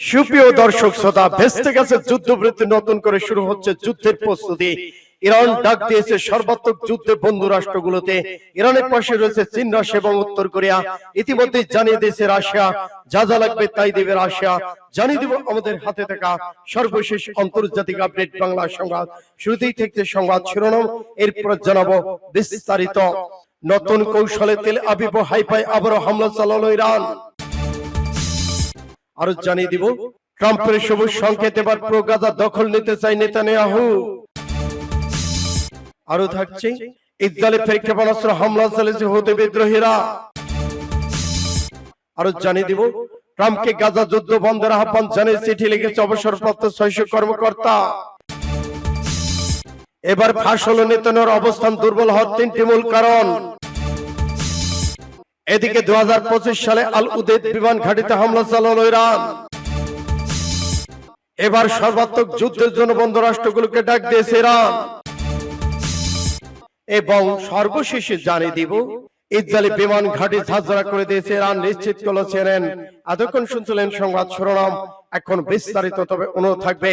সুপ্রিয় দর্শক শ্রোতা, ভেস্তে গেছে যুদ্ধবৃত্তি নতুন করে শুরু হচ্ছে যুদ্ধের প্রস্তুতি। ইরান ডাক দিয়েছে সর্বাত্মক যুদ্ধে বন্ধু রাষ্ট্রগুলোতে। ইরানের পাশে রয়েছে চীন, রাশিয়া এবং উত্তর কোরিয়া। ইতিমধ্যে জানিয়ে দিয়েছে রাশিয়া, যা যা লাগবে তাই দেবে রাশিয়া। জানিয়ে দিব আমাদের হাতে থাকা সর্বশেষ আন্তর্জাতিক আপডেট বাংলা সংবাদ। শুরুতেই থেকে সংবাদ শিরোনাম, এরপর জানাব বিস্তারিত। নতুন কৌশলে তেল আবিব হাইফাই আবারও হামলা চালালো ইরান। আরও জানিয়ে দিব ট্রাম্পের সবুজ সংকেত এবার প্রো গাজা দখল নিতে চাই নেতানিয়াহু। আরও থাকছে ইসরায়েলে ফের ক্ষেপণাস্ত্র হামলা চালিয়েছে হতে বিদ্রোহীরা। আরও জানিয়ে দিব ট্রাম্পকে গাজা যুদ্ধ বন্ধের আহ্বান জানিয়ে চিঠি লিখেছে অবসরপ্রাপ্ত ছয়শো কর্মকর্তা। এবার ফাঁস হলো নেতানোর অবস্থান দুর্বল হওয়ার তিনটি মূল কারণ। এদিকে দু হাজার পঁচিশ সালে আল উদেদ বিমান ঘাটিতে হামলা চালালো ইরান। এবার সর্বাত্মক যুদ্ধের জন্য বন্ধ রাষ্ট্রগুলোকে ডাক দিয়েছে ইরান। এবং সর্বশেষে জানিয়ে দিব ইসরায়েলি বিমান ঘাঁটি ঝাঁঝরা করে দিয়েছে ইরান নিশ্চিত করেছেন এতক্ষণ শুনছিলেন সংবাদ শিরোনাম এখন বিস্তারিত তবে অনুরোধ থাকবে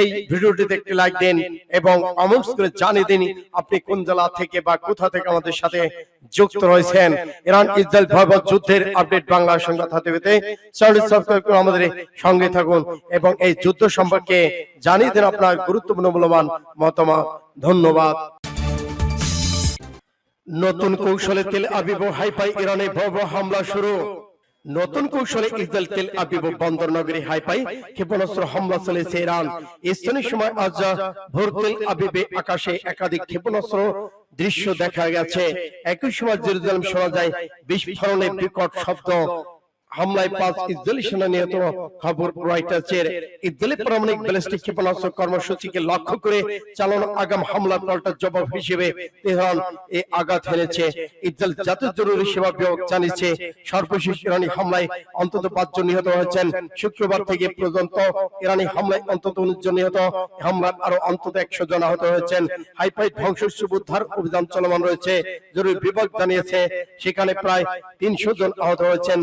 এই ভিডিওটিতে একটি লাইক দিন এবং কমেন্টস করে জানিয়ে দিন আপনি কোন জেলা থেকে বা কোথা থেকে আমাদের সাথে যুক্ত রয়েছেন। ইরান ইসরায়েল ভয়াবহ যুদ্ধের আপডেট বাংলা সংবাদ হাতে পেতে চ্যানেলটি সাবস্ক্রাইব করে আমাদের সঙ্গে থাকুন এবং এই যুদ্ধ সম্পর্কে জানিয়ে দিন আপনার গুরুত্বপূর্ণ মূল্যবান মতামত। ধন্যবাদ। নতুন কৌশলে তেল আবিব হাইফাই ইরানে ভয়াবহ হামলা শুরু। নতুন কৌশলে ইসরায়েল তেল আবিব বন্দর নগরী হাইফাই ক্ষেপণাস্ত্র হামলা চলেছে ইরান। স্থানীয় সময় আজ ভোর তেল আবিবে আকাশে একাধিক ক্ষেপণাস্ত্র দৃশ্য দেখা গেছে। একই সময় জেরুজালেম শোনা যায় বিস্ফোরণের বিকট শব্দ। হামলায় পাঁচ ইসরায়েলি সেনা নিহত খবর রয়টার্সের ইসরায়েলি পারমাণবিক ব্যালিস্টিক ক্ষেপণাস্ত্র কর্মসূচিকে লক্ষ্য করে চালানো আগাম হামলার পাল্টা জবাব হিসেবে তেহরান এই আঘাত হেনেছে ইসরায়েল জাতীয় জরুরি সেবা বিভাগ জানিয়েছে সর্বশেষ ইরানি হামলায় অন্তত পাঁচজন নিহত হয়েছেন। শুক্রবার থেকে পর্যন্ত ইরানি হামলায় অন্তত উনিশ জন নিহত। হামলার আরও অন্তত একশো জন আহত হয়েছেন। হাইফাই ধ্বংসস্তূপ উদ্ধার অভিযান চলমান রয়েছে। জরুরি বিভাগ জানিয়েছে সেখানে প্রায় তিনশো জন আহত হয়েছেন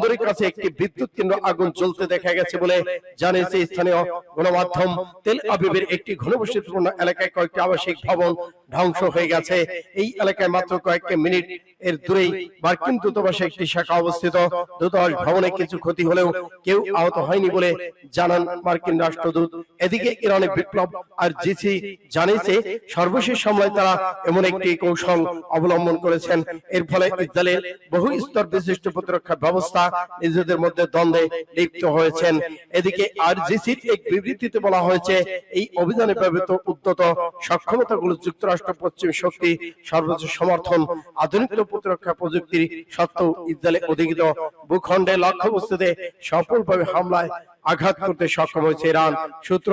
বন্দরের কাছে একটি বিদ্যুৎ কেন্দ্র আগুন জ্বলতে দেখা গেছে বলে জানিয়েছে স্থানীয় গণমাধ্যম। তেল আবিবের একটি ঘনবসতিপূর্ণ এলাকায় কয়েকটি আবাসিক ভবন ধ্বংস হয়ে গেছে। এই এলাকায় মাত্র কয়েকটি মিনিট এর দূরেই মার্কিন দূতাবাসে একটি শাখা অবস্থিত। দূতাবাস ভবনে কিছু ক্ষতি হলেও কেউ আহত হয়নি বলে জানান মার্কিন রাষ্ট্রদূত। এদিকে ইরানের বিপ্লব আর জিসি জানিয়েছে সর্বশেষ সময় তারা এমন একটি কৌশল অবলম্বন করেছেন। এর ফলে ইসরায়েলের বহু স্তর বিশিষ্ট প্রতিরক্ষা ব্যবস্থা নিজেদের মধ্যে দ্বন্দ্বে লিপ্ত হয়েছেন। এদিকে আর জিসির এক বিবৃতিতে বলা হয়েছে এই অভিযানে ব্যবহৃত উদ্যত সক্ষমতাগুলো যুক্তরাষ্ট্র পশ্চিম শক্তি সর্বোচ্চ সমর্থন আধুনিক প্রতিরক্ষা প্রযুক্তির সত্ত্বেও ইসরায়েলে অধিকৃত ভূখণ্ডে লক্ষ্যবস্তুতে সফলভাবে হামলায় আঘাত করতে সক্ষম হয়েছে ইরান, সূত্র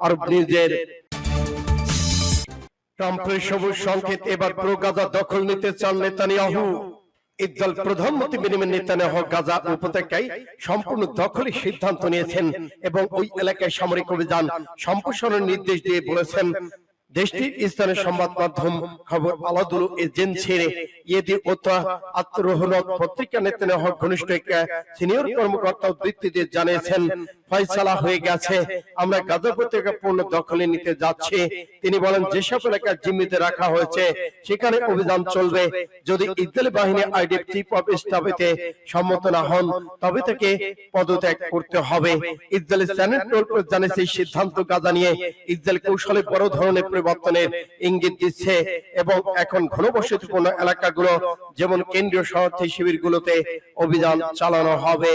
আরব নিউজের। ট্রাম্পের সবুজ সংকেত এবার প্রো গাজা দখল নিতে চান নেতানিয়াহু। ইসরায়েল প্রধানমন্ত্রী বেনিয়ামিন নেতানিয়াহু গাজা উপত্যকায় সম্পূর্ণ দখলের সিদ্ধান্ত নিয়েছেন এবং ওই এলাকায় সামরিক অভিযান সম্প্রসারণের নির্দেশ দিয়ে বলেছেন দেশটির স্থানীয় সংবাদ মাধ্যম খবর আলাদুল এজেন্সির ইয়েদি ওতা আত্মরোহণক পত্রিকা নেতানিয়াহু ঘনিষ্ঠ এক সিনিয়র কর্মকর্তা উদ্ধৃতি দিয়ে জানিয়েছেন ফয়সালা হয়ে গেছে আমরা গাজা উপত্যকা পূর্ণ দখলে নিতে যাচ্ছি। তিনি বলেন যেসব এলাকা জিম্মিতে রাখা হয়েছে সেখানে অভিযান চলবে। যদি ইসরায়েলি বাহিনী আইডিএফ চিফ অফ স্টাফেতে সম্মত না হন তবে থেকে পদত্যাগ করতে হবে। ইসরায়েলি সেনেট জানিয়েছে সিদ্ধান্ত গাজা নিয়ে ইসরায়েল কৌশলে বড় ধরনের পরিবর্তনের ইঙ্গিত দিচ্ছে এবং এখন ঘনবসতিপূর্ণ এলাকাগুলো, যেমন কেন্দ্রীয় শহর শিবিরগুলোতে অভিযান চালানো হবে।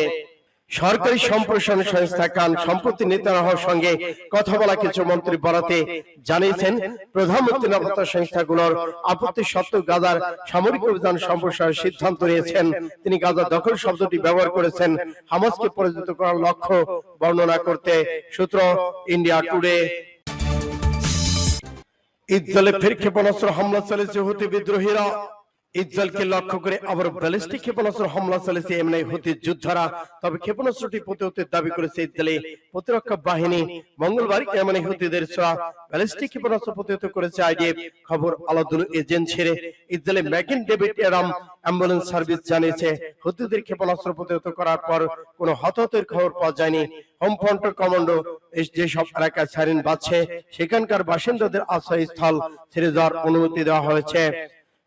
সরকারি সম্প্রসারণ সংস্থা কান সম্প্রতি নেতানিয়াহুর সঙ্গে কথা বলা কিছু মন্ত্রী বরাতে জানিয়েছেন, প্রধানমন্ত্রী নিরাপত্তা সংস্থাগুলোর আপত্তি সত্ত্বেও গাজার সামরিক অভিযান সম্প্রসারণের সিদ্ধান্ত নিয়েছেন। তিনি গাজা দখল শব্দটি ব্যবহার করেছেন, হামাসকে পরাজিত করার লক্ষ্য বর্ণনা করতে। সূত্র, ইন্ডিয়া টুডে ইসরায়েলে ফের ক্ষেপণাস্ত্র হামলা চালিয়েছে হুতি বিদ্রোহীরা। ইসরায়েলকে লক্ষ্য করে আবার ব্যালিস্টিক ক্ষেপণাস্ত্র হামলা চালিয়েছে এমনি হুতি যোদ্ধারা। তবে ক্ষেপণাস্ত্রটি প্রতিহতের দাবি করেছে ইসরায়েলি প্রতিরক্ষা বাহিনী। মঙ্গলবার এমনি হুতিদের ছোড়া ব্যালিস্টিক ক্ষেপণাস্ত্র প্রতিহত করেছে আইডিএফ। খবর আলাদুল এজেন্সির। ইসরায়েলি ম্যাকিন ডেভিড এরাম অ্যাম্বুলেন্স সার্ভিস জানিয়েছে, হুতিদের ক্ষেপণাস্ত্র প্রতিহত করার পর কোনো হতাহতের খবর পাওয়া যায়নি। হোম ফ্রন্ট কমান্ডো যেসব এলাকায় সাইরেন বাজছে, সেখানকার বাসিন্দাদের আশ্রয়স্থল। ছেড়ে যাওয়ার অনুমতি দেওয়া হয়েছে।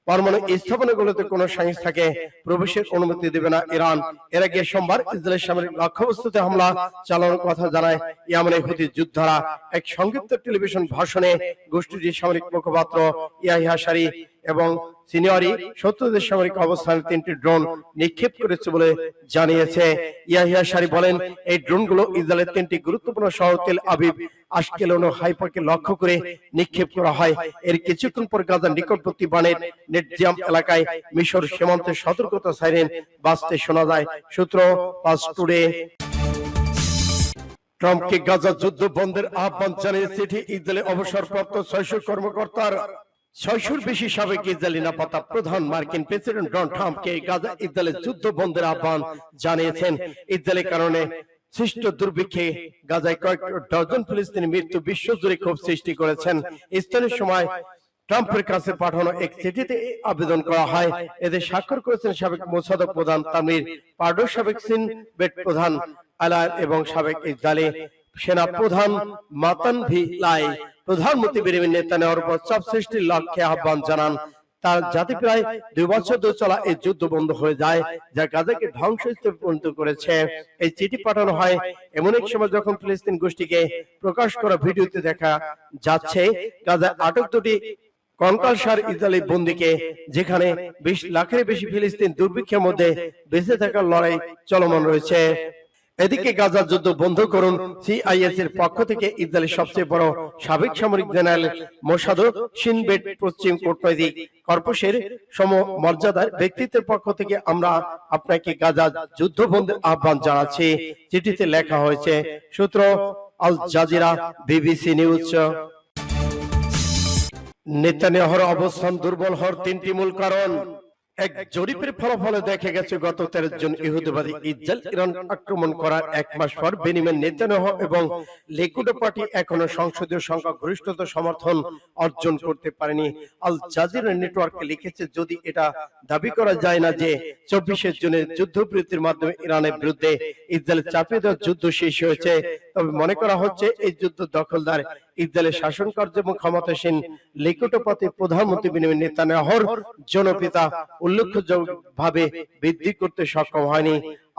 পরমাণু স্থাপনাগুলোতে কোন সংস্থাকে প্রবেশের অনুমতি দেবে না ইরান। এর আগে সোমবার ইসরায়েলের সামরিক লক্ষ্যবস্তুতে হামলা চালানোর কথা জানায় ইয়ামেনের হুতি যোদ্ধারা। এক সংক্ষিপ্ত টেলিভিশন ভাষণে গোষ্ঠীটির সামরিক মুখপাত্র ইয়াহিয়া সারি এবং সিনিয়রি শত্রুদের সামরিক অবস্থানে তিনটি ড্রোন নিক্ষেপ করেছে বলে জানিয়েছে। ইয়াহিয়া সারি বলেন, এই ড্রোনগুলো ইসরায়েলের তিনটি গুরুত্বপূর্ণ শহর তেল আবিব আশকেলন ও হাইফাকে লক্ষ্য করে নিক্ষেপ করা হয়। এর কিছুক্ষণ পর গাজার নিকটবর্তী বানের নেটজিয়াম এলাকায় মিশর সীমান্তে সতর্কতা সাইরেন শোনা যায়। সূত্র পাঁচ টুডে। ট্রাম্পকে গাজা যুদ্ধ বন্ধের আহ্বান জানিয়ে চিঠি ইসরায়েলের অবসরপ্রাপ্ত ছয়শো কর্মকর্তার ছয়শোর বেশি সাবেক ইসরায়েলি নিরাপত্তা প্রধান মার্কিন প্রেসিডেন্ট ডোনাল্ড ট্রাম্পকে গাজা ইসরায়েলের যুদ্ধ বন্ধের আহ্বান জানিয়েছেন। ইসরায়েলের কারণে সৃষ্ট দুর্ভিক্ষে গাজায় কয়েক ডজন ফিলিস্তিনি মৃত্যু বিশ্বজুড়ে ক্ষোভ সৃষ্টি করেছেন। স্থানীয় সময় ট্রাম্পের কাছে পাঠানো এক চিঠিতে আবেদন করা হয়। এতে স্বাক্ষর করেছেন সাবেক মোসাদক প্রধান তামির পার্ডো সাবেক সিন বেট প্রধান আলার এবং সাবেক ইসরায়েলি সেনা প্রধান মাতান ভি লাই প্রধানমন্ত্রী নেতানিয়াহুর উপর চাপ সৃষ্টির লক্ষ্যে আহ্বান জানান। তার জাতি প্রায় দুই বছর ধরে চলা এই যুদ্ধ বন্ধ হয়ে যায়, যা গাজাকে ধ্বংসস্তূপে পরিণত করেছে। এই চিঠি পাঠানো হয় এমন এক সময় যখন ফিলিস্তিন গোষ্ঠীকে প্রকাশ করা ভিডিওতে দেখা যাচ্ছে, গাজায় আটক দুটি কঙ্কালসার ইসরায়েলি বন্দীকে, যেখানে বিশ লাখের বেশি ফিলিস্তিন দুর্ভিক্ষের মধ্যে বেঁচে থাকার লড়াই চলমান রয়েছে। এদিকে গাজা যুদ্ধ বন্ধ করুন। সিআইএস এর পক্ষ থেকে ইসরায়েলের সবচেয়ে বড় সাবেক সামরিক জেনারেল মোসাদ সিনবেট পশ্চিম কূটনৈতিক কর্পসের সম মর্যাদার ব্যক্তিত্বের পক্ষ থেকে আমরা আপনাকে গাজা যুদ্ধ বন্ধের আহ্বান জানাচ্ছি। চিঠিতে লেখা হয়েছে সূত্র আল জাজিরা বিবিসি নিউজ নেতানিয়াহুর অবস্থান দুর্বল হওয়ার তিনটি মূল কারণ। এক জরিপের ফলাফলে দেখা গেছে গত তেরো জন ইহুদিবাদী ইসরায়েল ইরান আক্রমণ করার এক মাস পর বেনিমেন নেতানিয়াহু এবং লিকুড পার্টি এখনও সংসদীয় সংখ্যা গরিষ্ঠতা সমর্থন অর্জন করতে পারেনি। আল জাজিরা নেটওয়ার্কে লিখেছে যদি এটা দাবি করা যায় না যে চব্বিশে জুনে যুদ্ধবিরতির মাধ্যমে ইরানের বিরুদ্ধে ইসরায়েল চাপিয়ে দেওয়ার যুদ্ধ শেষ হয়েছে। তবে মনে করা হচ্ছে এই যুদ্ধ দখলদার ইসরায়েলের শাসন কার্য এবং ক্ষমতাসীন লিকুটপতি প্রধানমন্ত্রী বিনিময় নেতানিয়াহুর জনপিতা উল্লেখযোগ্যভাবে বৃদ্ধি করতে সক্ষম হয়নি।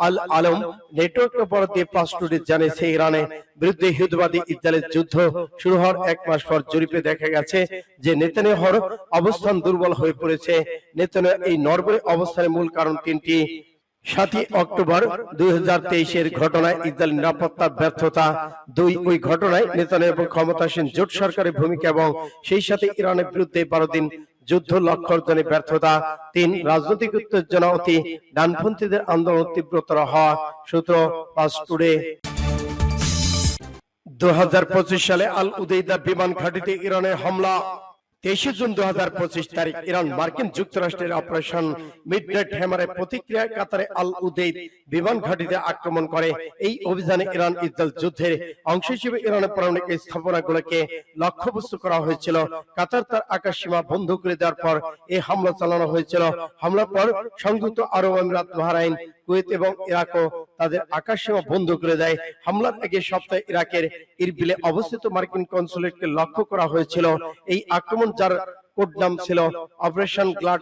আল আলম নেটওয়ার্কের পর দিয়ে জানিয়েছে ইরানে বিরুদ্ধে হিন্দুবাদী ইসরায়েলের যুদ্ধ শুরু হওয়ার এক মাস পর জরিপে দেখা গেছে যে নেতানিয়াহুর অবস্থান দুর্বল হয়ে পড়েছে। নেতানিয়াহু এই নরবরে অবস্থানের মূল কারণ তিনটি। সাতই অক্টোবর দুই এর ঘটনায় ইসরায়েল নিরাপত্তা ব্যর্থতা দুই ওই ঘটনায় নেতানিয়াহু এবং ক্ষমতাসীন জোট সরকারের ভূমিকা এবং সেই সাথে ইরানের বিরুদ্ধে বারো দিন যুদ্ধ লক্ষ্য অর্জনে ব্যর্থতা তিন রাজনৈতিক উত্তেজনা অতি ডানপন্থীদের আন্দোলন তীব্রতর হওয়া সূত্র পাঁচ টুডে। দু সালে আল উদেইদা বিমান ঘাঁটিতে ইরানের হামলা। তেইশে জুন দু হাজার পঁচিশ তারিখ ইরান মার্কিন যুক্তরাষ্ট্রের অপারেশন মিডনাইট হ্যামারের প্রতিক্রিয়া কাতারে আল উদেইদ বিমান ঘাঁটিতে আক্রমণ করে। এই অভিযানে ইরান ইসরায়েল যুদ্ধের অংশ হিসেবে ইরানের পারমাণবিক স্থাপনাগুলোকে লক্ষ্যবস্তু করা হয়েছিল। কাতার তার আকাশ সীমা বন্ধ করে দেওয়ার পর এই হামলা চালানো হয়েছিল। হামলার পর সংযুক্ত আরব আমিরাত, বাহরাইন, কুয়েত এবং ইরাকও তাদের আকাশ সেবা বন্ধ করে দেয়। হামলার আগে সপ্তাহে ইরাকের ইরবিলে অবস্থিত মার্কিন কনসুলেটকে লক্ষ্য করা হয়েছিল। এই আক্রমণ যার কোড নাম ছিল operation glad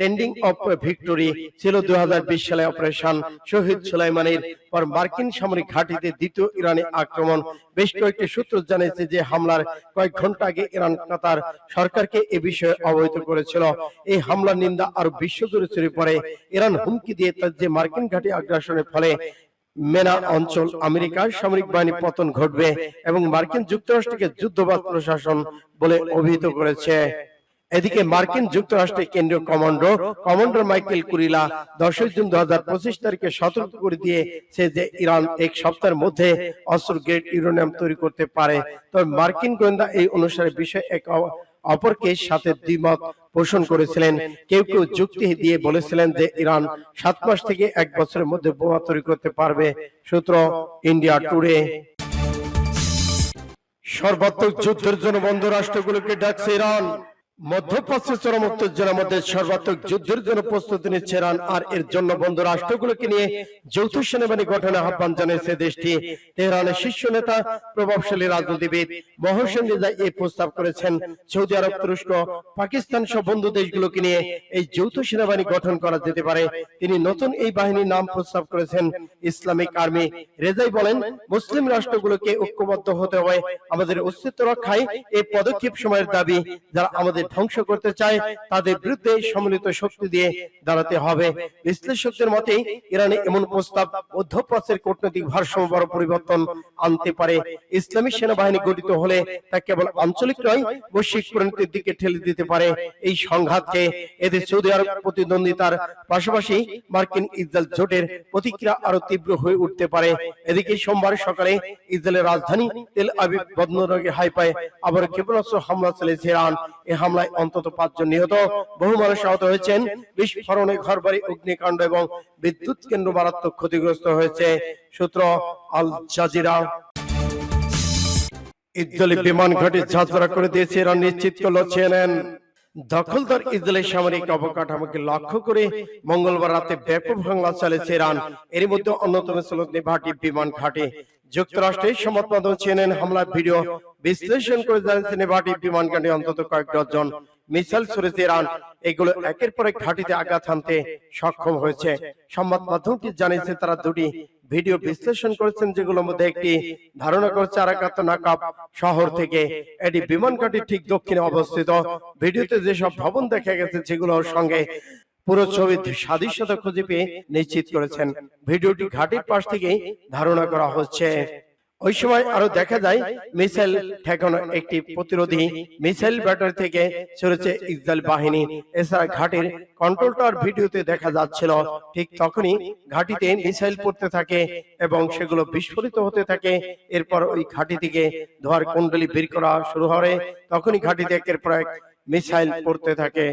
tending of victory ছিল দুই সালে অপারেশন শহীদ সুলাইমানের পর মার্কিন সামরিক ঘাঁটিতে দ্বিতীয় ইরানি আক্রমণ। বেশ কয়েকটি সূত্র জানিয়েছে যে হামলার কয়েক ঘণ্টা আগে ইরান কাতার সরকারকে এ বিষয়ে অবহিত করেছিল। এই হামলার নিন্দা আরও বিশ্বজুড়ে ছড়িয়ে পড়ে। ইরান হুমকি দিয়ে তার যে মার্কিন ঘাঁটি আগ্রাসনের ফলে মেনা অঞ্চল আমেরিকার সামরিক বাহিনী পতন ঘটবে এবং মার্কিন যুক্তরাষ্ট্রকে যুদ্ধবাদ প্রশাসন বলে অভিহিত করেছে এদিকে মার্কিন যুক্তরাষ্ট্রের কেন্দ্রীয় কমান্ডো কমান্ডার মাইকেল কুরিলা দশই জুন দু হাজার পঁচিশ তারিখে সতর্ক করে দিয়েছে যে ইরান এক সপ্তাহের মধ্যে অস্ত্র গ্রেড ইউরেনিয়াম তৈরি করতে পারে। তবে মার্কিন গোয়েন্দা এই অনুসারে বিষয়ে এক অপরকে সাথে দ্বিমত পোষণ করেছিলেন। কেউ কেউ যুক্তি দিয়ে বলেছিলেন যে ইরান সাত মাস থেকে এক বছরের মধ্যে বোমা তৈরি করতে পারবে। সূত্র ইন্ডিয়া টুডে সর্বাত্মক যুদ্ধের জন্য বন্ধ রাষ্ট্রগুলোকে ডাকছে ইরান মধ্যপ্রাচ্যের চরম উত্তেজনার মধ্যে সর্বাত্মক যুদ্ধের জন্য প্রস্তুতি নিচ্ছে ইরান। আর এর জন্য বন্ধু রাষ্ট্রগুলোকে নিয়ে যৌথ সেনাবাহিনী গঠনের আহ্বান জানিয়েছে দেশটি। তেহরানের শীর্ষ নেতা, প্রভাবশালী রাজনীতিবিদ মহসেন রেজা এই প্রস্তাব করেছেন। সৌদি আরব, তুরস্ক, পাকিস্তান সহ বন্ধু দেশগুলোকে নিয়ে এই যৌথ সেনাবাহিনী গঠন করা যেতে পারে। তিনি নতুন এই বাহিনীর নাম প্রস্তাব করেছেন। ইসলামিক আর্মি রেজাই বলেন, মুসলিম রাষ্ট্রগুলোকে ঐক্যবদ্ধ হতে হবে। আমাদের অস্তিত্ব রক্ষায় এই পদক্ষেপ সময়ের দাবি, যারা আমাদের ধ্বংস করতে চায়, তাদের বিরুদ্ধে সম্মিলিত শক্তি দিয়ে দাঁড়াতে হবে। বিশ্লেষকদের মতে, ইরানে এমন প্রস্তাব মধ্যপ্রাচ্যের কূটনৈতিক ভারসাম্য বড় পরিবর্তন আনতে পারে। ইসলামী সেনাবাহিনী গঠিত হলে তা কেবল আঞ্চলিক নয়, বৈশ্বিক পরিণতির দিকে ঠেলে দিতে পারে। এই সংঘাতকে এদের সৌদি আরব প্রতিদ্বন্দ্বিতার পাশাপাশি মার্কিন ইসরায়েল জোটের প্রতিক্রিয়া আরও তীব্র হয়ে উঠতে পারে। এদিকে সোমবার সকালে ইসরায়েলের রাজধানী তেল আবিব বন্দরকে হাইপায় আবার ক্ষেপণাস্ত্র হামলা চালিয়েছে ইরান। এই হামলায় অন্তত পাঁচজন নিহত। বহু মানুষ আহত হয়েছেন। বিস্ফোরণে ঘরবাড়ি, অগ্নিকাণ্ড এবং বিদ্যুৎ কেন্দ্র মারাত্মক ক্ষতিগ্রস্ত হয়েছে, সূত্র আল জাজিরা। ইসরায়েলি বিমান ঘাঁটি যাত্রা করে দিয়েছে ইরান নিশ্চিত করল সিএনএন দখলদার ইসরায়েলের সামরিক অবকাঠামোকে লক্ষ্য করে মঙ্গলবার রাতে ব্যাপক হামলা চালিয়েছে ইরান। এর মধ্যে অন্যতম ছিল নেভাটি বিমান ঘাঁটি। যুক্তরাষ্ট্রের সংবাদ মাধ্যম সিএনএন হামলার ভিডিও বিশ্লেষণ করে জানিয়েছে নেভাটি বিমান ঘাঁটি অন্তত কয়েক ডজন মিসাইল ছড়েছে ইরান এগুলো একের পর এক ঘাঁটিতে আঘাত হানতে সক্ষম হয়েছে। সংবাদ মাধ্যমটি জানিয়েছে তারা দুটি ভিডিও বিশ্লেষণ করেছেন যেগুলোর মধ্যে একটি ধারণা করছে আরাকাত নাকাব শহর থেকে। এটি বিমান ঘাটির ঠিক দক্ষিণে অবস্থিত। ভিডিওতে যেসব ভবন দেখা গেছে সেগুলোর সঙ্গে পুরো ছবি সাদৃশ্যতা খুঁজে পেয়ে নিশ্চিত করেছেন। ভিডিওটি ঘাটির পাশ থেকেই ধারণা করা হচ্ছে। ওই সময় আরও দেখা যায়, মিসাইল ঠেকানো একটি প্রতিরোধী মিসাইল ব্যাটারি থেকে ছড়েছে ইসরায়েল বাহিনী। এছাড়া ঘাটির কন্ট্রোল টাওয়ার ভিডিওতে দেখা যাচ্ছিল, ঠিক তখনই ঘাটিতে মিসাইল পড়তে থাকে এবং সেগুলো বিস্ফোরিত হতে থাকে। এরপর ওই ঘাটি থেকে ধোয়ার কুণ্ডলি বের করা শুরু হয়। তখনই ঘাটিতে একের পর এক মিসাইল পড়তে থাকে।